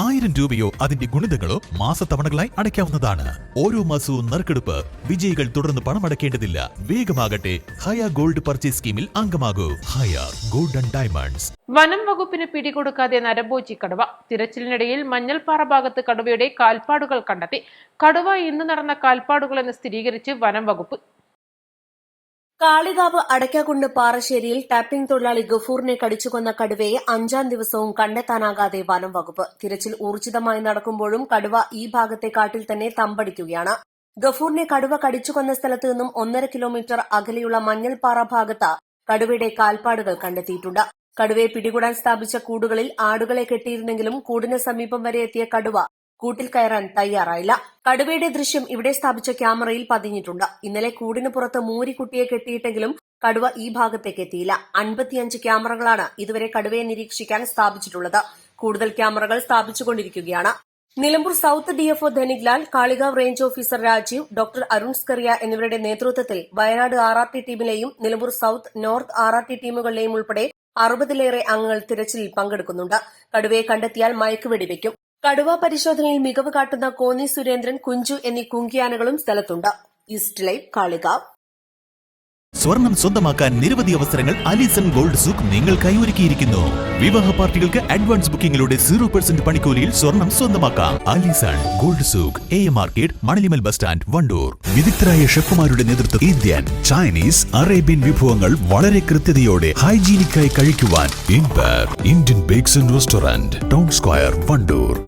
ആയിരം രൂപയോ അതിന്റെ ഗുണിതങ്ങളോ മാസത്തവണകളായി അടയ്ക്കാവുന്നതാണ്. ഓരോ മാസവും നറുക്കെടുപ്പ്. വിജയികൾ തുടർന്ന് പണമടയ്ക്കേണ്ടതില്ല വേഗമാകട്ടെ ഹയ ഗോൾഡ് പർച്ചേസ് സ്കീമിൽ അംഗമാകൂ. ഹയ ആൻഡ് ഡയമണ്ട്സ്. വനം വകുപ്പിന് പിടികൊടുക്കാതെ നരമ്പോച്ചി കടുവ. തിരച്ചിലിനിടയിൽ മഞ്ഞൾപ്പാറ ഭാഗത്ത് കടുവയുടെ കാൽപ്പാടുകൾ കണ്ടെത്തി. കടുവ ഇന്ന് നടന്ന കാൽപ്പാടുകളെന്ന് സ്ഥിരീകരിച്ച് വനം വകുപ്പ് കാളികാവ് അടയ്ക്കാകുണ്ട് പാറശ്ശേരിയിൽ ടാപ്പിംഗ് തൊഴിലാളി ഗഫൂറിനെ കടിച്ചുകൊന്ന കടുവയെ അഞ്ചാം ദിവസവും കണ്ടെത്താനാകാതെ വനം വകുപ്പ്. തിരച്ചിൽ ഊർജിതമായി നടക്കുമ്പോഴും കടുവ ഈ ഭാഗത്തെ കാട്ടിൽ തന്നെ തമ്പടിക്കുകയാണ്. ഗഫൂറിനെ കടുവ കടിച്ചുകൊന്ന സ്ഥലത്ത് നിന്നും ഒന്നര കിലോമീറ്റർ അകലെയുള്ള മഞ്ഞൾപ്പാറ ഭാഗത്ത് കടുവയുടെ കാൽപ്പാടുകൾ കണ്ടെത്തിയിട്ടുണ്ട്. കടുവയെ പിടികൂടാൻ സ്ഥാപിച്ച കൂടുകളിൽ ആടുകളെ കെട്ടിയിരുന്നെങ്കിലും കൂടിന് സമീപം വരെ എത്തിയ കടുവ കൂട്ടിൽ കയറാൻ തയ്യാറായില്ല. കടുവയുടെ ദൃശ്യം ഇവിടെ സ്ഥാപിച്ച ക്യാമറയിൽ പതിഞ്ഞിട്ടുണ്ട്. ഇന്നലെ കൂടിന് പുറത്ത് മൂരിക്കുട്ടിയെ കെട്ടിയിട്ടെങ്കിലും കടുവ ഈ ഭാഗത്തേക്ക് എത്തിയില്ല. അൻപത്തിയഞ്ച് ക്യാമറകളാണ് ഇതുവരെ കടുവയെ നിരീക്ഷിക്കാൻ സ്ഥാപിച്ചിട്ടുള്ളത്. കൂടുതൽ ക്യാമറകൾ സ്ഥാപിച്ചുകൊണ്ടിരിക്കുകയാണ്. Nilambur south DFO Dhaniklal Kalikavu range officer Rajeev doctor Arun Scaria എന്നിവരുടെ നേതൃത്വത്തിൽ Wayanad R R T ടീമിലെയും Nilambur south north R R T ടീമുകളിലെയും ഉൾപ്പെടെ അറുപതിലേറെ അംഗങ്ങൾ തിരച്ചിലിൽ പങ്കെടുക്കുന്നുണ്ട്. കടുവയെ കണ്ടെത്തിയാൽ മയക്കുവെടി വയ്ക്കും കടുവ പരിശോധനയിൽ മികവ് കാട്ടുന്ന കോന്നി സുരേന്ദ്രൻ കുഞ്ചു എന്നീ കുങ്കിയാനകളും സ്ഥലത്തുണ്ട്. East live Kalikavu. സ്വർണം സ്വന്തമാക്കാൻ നിരവധി അവസരങ്ങൾ അലിസൺ ഗോൾഡ് സൂക്ക് നിങ്ങൾക്കായി ഒരുക്കിയിരിക്കുന്നു വിവാഹ പാർട്ടികൾക്ക് അഡ്വാൻസ് ബുക്കിംഗിലൂടെ സീറോ പെർസെന്റ് പണിക്കൂലിയിൽ സ്വർണം സ്വന്തമാക്കാം. Alison gold souk A market Manalimal bus stand Wandoor. വിദഗ്ധരായ ഷെഫുമാരുടെ നേതൃത്വം ഇന്ത്യൻ ചൈനീസ് അറേബ്യൻ വിഭവങ്ങൾ വളരെ കൃത്യതയോടെ ഹൈജീനിക്കായി കഴിക്കുവാൻ inspire Indian bakes and restaurant town square Wandoor.